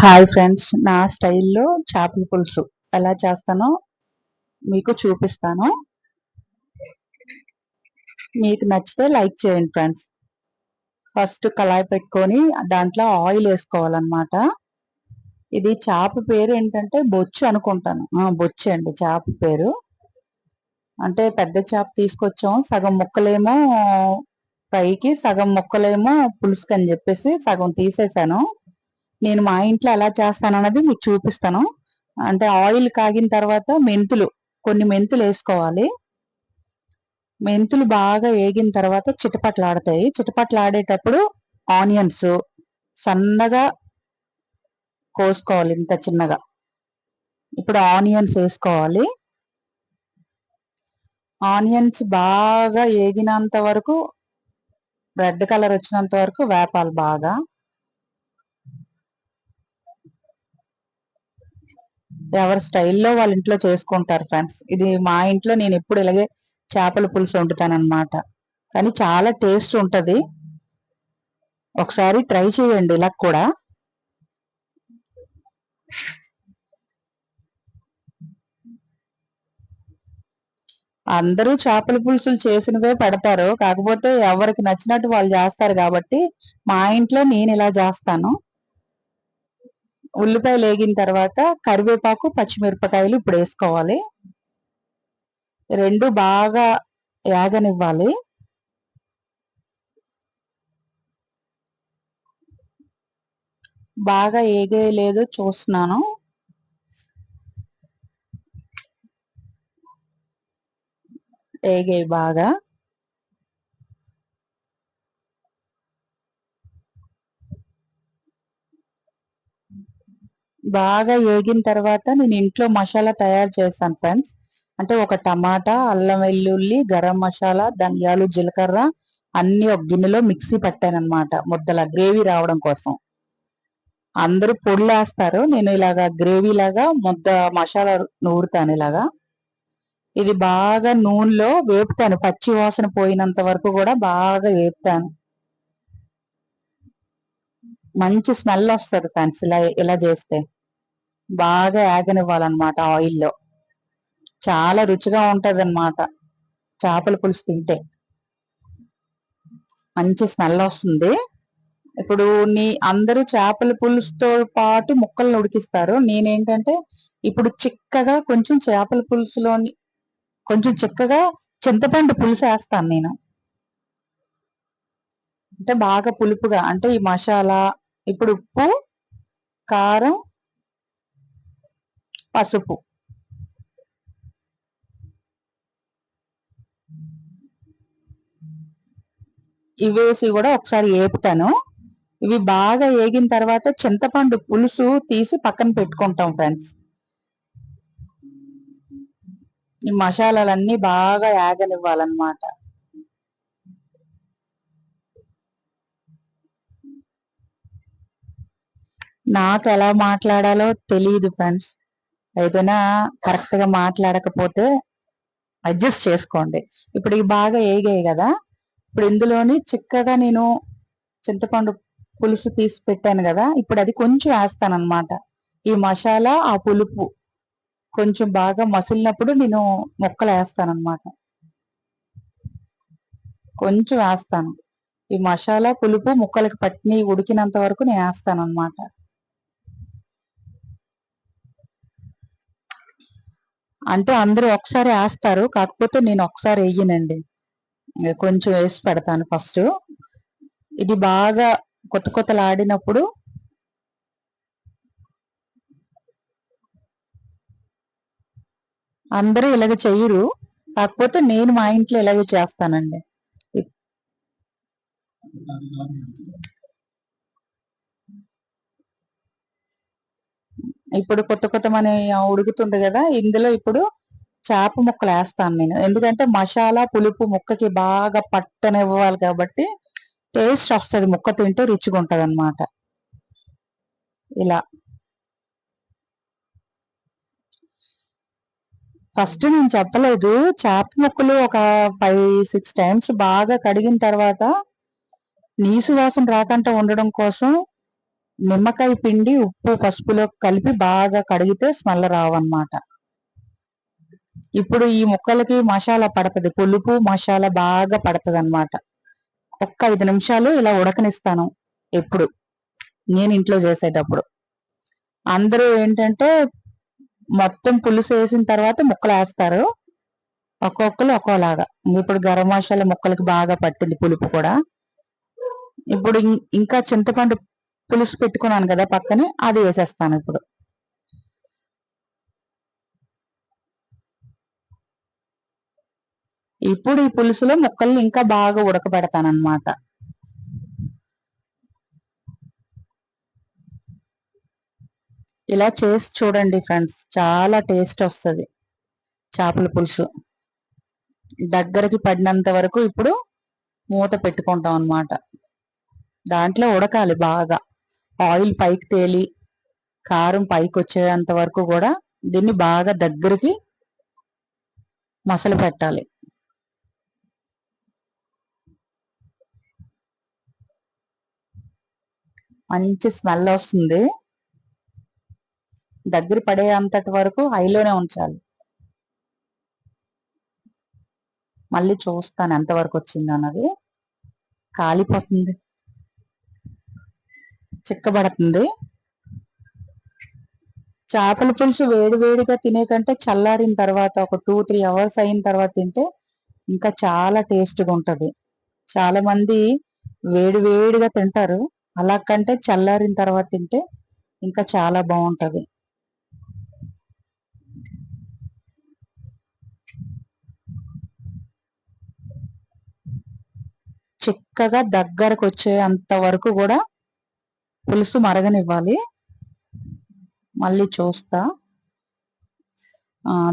Hi friends నా స్టైల్లో చేపల పులుసు. ఎలా చేస్తానో మీకు చూపిస్తాను. మీకు నచ్చితే లైక్ చేయండి ఫ్రెండ్స్ ఫస్ట్ కళాయి పెట్టుకొని దాంట్లో ఆయిల్ వేసుకోవాలన్నమాట. ఇది చేప పేరు ఏంటంటే బొచ్చు అనుకుంటాను. బొచ్చు అండి చేప పేరు. అంటే పెద్ద చేప తీసుకొచ్చాం. సగం ముక్కలేమో ఫ్రైకి సగం ముక్కలేమో పులుసుకి అని చెప్పేసి సగం తీసేసాను. నేను మా ఇంట్లో ఎలా చేస్తాను అన్నది మీకు చూపిస్తాను. అంటే ఆయిల్ కాగిన తర్వాత మెంతులు కొన్ని మెంతులు వేసుకోవాలి. మెంతులు బాగా వేగిన తర్వాత చిటపట్లాడతాయి. చిటపట్లాడేటప్పుడు ఆనియన్స్ సన్నగా కోసుకోవాలి ఇంత చిన్నగా. ఇప్పుడు ఆనియన్స్ వేసుకోవాలి. ఆనియన్స్ బాగా వేగినంత వరకు రెడ్ కలర్ వచ్చినంత వరకు వేపాలి బాగా. ఎవరి స్టైల్లో వాళ్ళ ఇంట్లో చేసుకుంటారు ఫ్రెండ్స్ ఇది మా ఇంట్లో నేను ఎప్పుడు ఇలాగే చేపల పులుసు వండుతానమాట కానీ చాలా టేస్ట్ ఉంటుంది. ఒకసారి ట్రై చేయండి ఇలా కూడా. అందరూ చేపల పులుసులు చేసినవే పెడతారు. కాకపోతే ఎవరికి నచ్చినట్టు వాళ్ళు చేస్తారు కాబట్టి మా ఇంట్లో నేను ఇలా చేస్తాను. ఉల్లిపాయలు వేగిన తర్వాత కరివేపాకు పచ్చిమిరపకాయలు ఇప్పుడు వేసుకోవాలి. రెండు బాగా యాగనివ్వాలి. బాగా ఏగేయలేదో చూస్తున్నాను. ఏగాయి బాగా. బాగా ఏగిన తర్వాత నేను ఇంట్లో మసాలా తయారు చేస్తాను ఫ్రెండ్స్. అంటే ఒక టమాటా అల్లం వెల్లుల్లి గరం మసాలా ధనియాలు జీలకర్ర అన్ని ఒక గిన్నెలో మిక్సీ పట్టానమాట ముద్దల గ్రేవీ రావడం కోసం. అందరూ పొడులు వేస్తారు నేను ఇలాగా గ్రేవీ లాగా ముద్ద మసాలా నూరుతాను ఇలాగా. ఇది బాగా నూనెలో వేపుతాను. పచ్చి వాసన పోయినంత వరకు కూడా బాగా వేపుతాను. మంచి స్మెల్ వస్తుంది ఫ్రెండ్స్ ఇలా ఇలా చేస్తే. బాగా యాగనివ్వాలన్నమాట ఆయిల్లో చాలా రుచిగా ఉంటది అనమాట చేపల పులుసు తింటే. మంచి స్మెల్ వస్తుంది. ఇప్పుడు నీ అందరూ చేపల పులుసుతో పాటు ముక్కలను ఉడికిస్తారు. నేనేంటంటే ఇప్పుడు చిక్కగా కొంచెం చేపల పులుసులోని కొంచెం చిక్కగా చింతపండు పులుసు వేస్తాను నేను. అంటే బాగా పులుపుగా అంటే ఈ మసాలా ఇప్పుడు ఉప్పు కారం పసుపు. ఇవేసి కూడా ఒకసారి ఏపుతాను. ఇవి బాగా ఏగిన తర్వాత చింతపండు పులుసు తీసి పక్కన పెట్టుకుంటాం ఫ్రెండ్స్. ఈ మసాలాలన్నీ బాగా యాగనివ్వాలన్నమాట నాకు ఎలా మాట్లాడాలో తెలియదు ఫ్రెండ్స్. ఏదైనా కరెక్ట్గా మాట్లాడకపోతే అడ్జస్ట్ చేసుకోండి. ఇప్పుడు ఇవి బాగా ఏగాయి కదా ఇప్పుడు ఇందులోని చిక్కగా నేను చింతపండు పులుసు తీసి పెట్టాను కదా ఇప్పుడు అది కొంచెం వేస్తాను అనమాట ఈ మసాలా ఆ పులుపు కొంచెం బాగా మసిలినప్పుడు నేను మొక్కలు వేస్తాను అనమాట కొంచెం వేస్తాను. ఈ మసాలా పులుపు ముక్కలకి పట్టిని ఉడికినంత వరకు నేను వేస్తాను అనమాట అంటే అందరూ ఒకసారి వేస్తారు. కాకపోతే నేను ఒకసారి వేయనండి. కొంచెం వేసి పెడతాను ఫస్ట్. ఇది బాగా కొత్త కొత్తలాడినప్పుడు అందరూ ఇలాగ చెయ్యరు కాకపోతే నేను మా ఇంట్లో ఇలాగే చేస్తానండి. ఇప్పుడు కొత్త కొత్త మన ఉడుకుతుంది కదా ఇందులో ఇప్పుడు చేప ముక్కలు వేస్తాను నేను. ఎందుకంటే మసాలా పులుపు ముక్కకి బాగా పట్టనివ్వాలి కాబట్టి టేస్ట్ వస్తుంది. ముక్క తింటే రుచిగా ఉంటుంది అనమాట ఇలా. ఫస్ట్ నేను చెప్పలేదు చేప ముక్కలు ఒక ఫైవ్ సిక్స్ టైమ్స్ బాగా కడిగిన తర్వాత నీసు వాసన రాకుండా ఉండడం కోసం నిమ్మకాయ పిండి ఉప్పు పసుపులో కలిపి బాగా కడిగితే స్మెల్ రావన్నమాట. ఇప్పుడు ఈ ముక్కలకి మసాలా పడుతుంది. పులుపు మసాలా బాగా పడుతుంది అనమాట ఒక్క ఐదు నిమిషాలు ఇలా ఉడకనిస్తాను ఎప్పుడు. నేను ఇంట్లో చేసేటప్పుడు. అందరూ ఏంటంటే మొత్తం పులుసు వేసిన తర్వాత ముక్కలు వేస్తారు. ఒక్కొక్కరు ఒక్కోలాగా. ఇప్పుడు గరం మసాలా ముక్కలకి బాగా పట్టింది పులుపు కూడా. ఇప్పుడు ఇంకా చింతపండు పులుసు పెట్టుకున్నాను కదా పక్కనే అది వేసేస్తాను ఇప్పుడు. ఇప్పుడు ఈ పులుసులో ముక్కల్ని ఇంకా బాగా ఉడకబెడతాను అనమాట ఇలా చేసి చూడండి ఫ్రెండ్స్ చాలా టేస్ట్ వస్తుంది చేపల పులుసు. దగ్గరికి పడినంత వరకు ఇప్పుడు మూత పెట్టుకుంటాం అనమాట దాంట్లో ఉడకాలి బాగా. ఆయిల్ పైకి తేలి కారం పైకి వచ్చేంత వరకు కూడా దీన్ని బాగా దగ్గరికి మసలు పెట్టాలి. మంచి స్మెల్ వస్తుంది. దగ్గర పడే అంతటి వరకు హైలోనే ఉంచాలి. మళ్ళీ చూస్తాను ఎంతవరకు వచ్చింది అన్నది కాలిపోతుంది. చిక్కబడుతుంది. చేపల పులుసు వేడి వేడిగా తినే కంటే చల్లారిన తర్వాత ఒక టూ త్రీ అవర్స్ అయిన తర్వాత తింటే ఇంకా చాలా టేస్ట్గా ఉంటుంది. చాలా మంది వేడి వేడిగా తింటారు. అలా కంటే చల్లారిన తర్వాత తింటే ఇంకా చాలా బాగుంటుంది. చిక్కగా దగ్గరకు వచ్చే అంత వరకు కూడా పులుసు మరగనివ్వాలి. మళ్ళీ చూస్తా.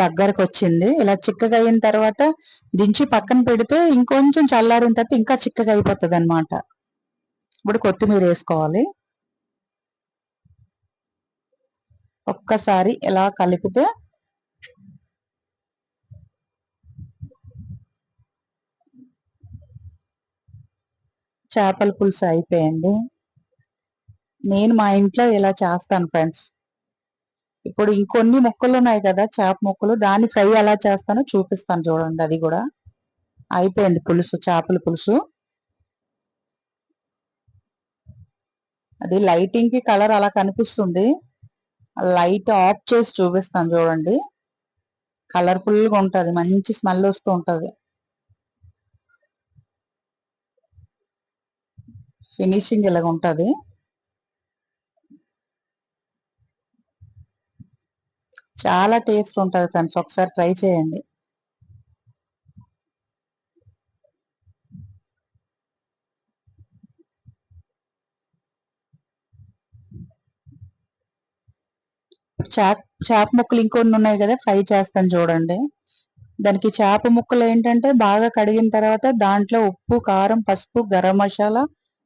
దగ్గరకు వచ్చింది ఇలా చిక్కగా అయిన తర్వాత దించి పక్కన పెడితే ఇంకొంచెం చల్లారిన తర్వాత ఇంకా చిక్కగా అయిపోతుంది అనమాట ఇప్పుడు కొత్తిమీర వేసుకోవాలి. ఒక్కసారి ఇలా కలిపితే చేపల పులుసు అయిపోయింది. నేను మా ఇంట్లో ఇలా చేస్తాను ఫ్రెండ్స్ ఇప్పుడు ఇంకొన్ని ముక్కలు ఉన్నాయి కదా చేప ముక్కలు దాన్ని ఫ్రై ఎలా చేస్తానో చూపిస్తాను చూడండి అది కూడా. అయిపోయింది పులుసు చేపల పులుసు. అది లైటింగ్కి కలర్ అలా కనిపిస్తుంది. లైట్ ఆఫ్ చేసి చూపిస్తాను చూడండి. కలర్ఫుల్గా ఉంటుంది మంచి స్మెల్ వస్తూ ఉంటుంది. ఫినిషింగ్ ఇలాగ ఉంటుంది. చాలా టేస్ట్ ఉంటుంది ఫ్రెండ్స్. ఒకసారి ట్రై చేయండి. చేప చేప ముక్కలు ఇంకొన్ని ఉన్నాయి కదా ఫ్రై చేస్తాను చూడండి. దానికి చేప ముక్కలు ఏంటంటే బాగా కడిగిన తర్వాత దాంట్లో ఉప్పు కారం పసుపు గరం మసాలా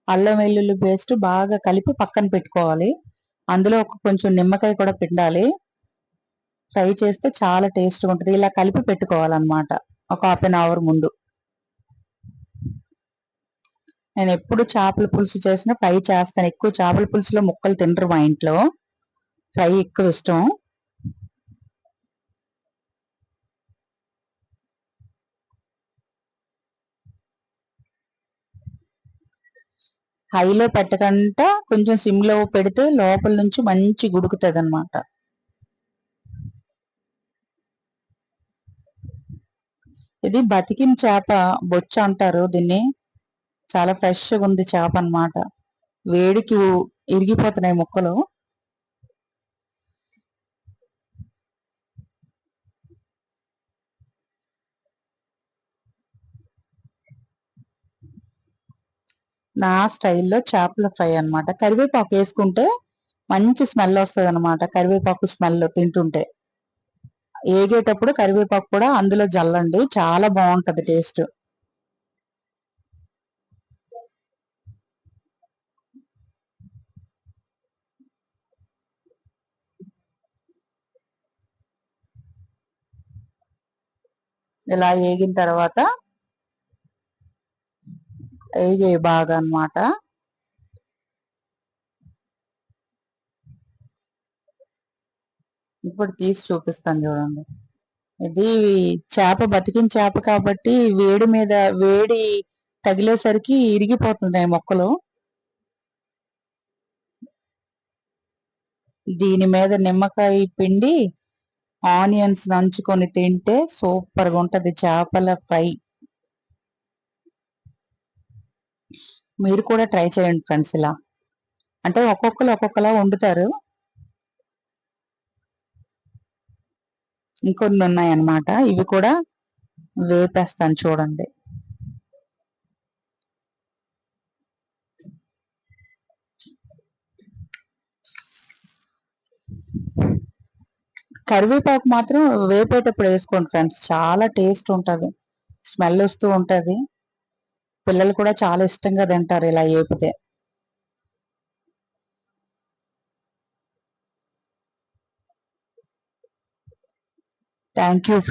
అల్లం వెల్లుల్లి పేస్ట్ బాగా కలిపి పక్కన పెట్టుకోవాలి. అందులో ఒక కొంచెం నిమ్మకాయ కూడా పిండాలి. ఫ్రై చేస్తే చాలా టేస్ట్గా ఉంటుంది. ఇలా కలిపి పెట్టుకోవాలన్నమాట. ఒక హాఫ్ అన్ అవర్ ముందు. నేను ఎప్పుడు చేపల పులుసు చేసినా ఫ్రై చేస్తాను. ఎక్కువ చేపల పులుసులో ముక్కలు తినరు మా ఇంట్లో. ఫ్రై ఎక్కువ ఇష్టం. హైలో పెట్టకుండా కొంచెం సిమ్లో పెడితే లోపల నుంచి మంచి గుడుకుతుంది అనమాట ఇది బతికిన చేప బొచ్చ అంటారు దీన్ని. చాలా ఫ్రెష్గా ఉంది చేప అనమాట వేడికి ఇరిగిపోతున్నాయి ముక్కలు. నా స్టైల్లో చేపల ఫ్రై అనమాట కరివేపాకు వేసుకుంటే మంచి స్మెల్ వస్తుంది అనమాట కరివేపాకు స్మెల్ తింటుంటే. ఏగేటప్పుడు కరివేపాకు కూడా అందులో జల్లండి. చాలా బాగుంటుంది టేస్ట్. ఇలా ఏగిన తర్వాత ఏగే బాగా అనమాట ఇప్పుడు తీసి చూపిస్తాను చూడండి. ఇది చేప బతికిన చేప కాబట్టి వేడి మీద వేడి తగిలేసరికి ఇరిగిపోతున్నాయి మొక్కలు. దీని మీద నిమ్మకాయ పిండి ఆనియన్స్ నంచుకొని తింటే సూపర్గా ఉంటుంది చేపల ఫ్రై. మీరు కూడా ట్రై చేయండి ఫ్రెండ్స్ ఇలా. అంటే ఒక్కొక్కరు ఒక్కొక్కలా వండుతారు. ఇంకొన్ని ఉన్నాయన్నమాట ఇవి కూడా వేపేస్తాను చూడండి. కరివేపాకు మాత్రం వేపేటప్పుడు వేసుకోండి ఫ్రెండ్స్. చాలా టేస్ట్ ఉంటుంది. స్మెల్ వస్తూ ఉంటుంది. పిల్లలు కూడా చాలా ఇష్టంగా తింటారు ఇలా వేపితే. Thank you.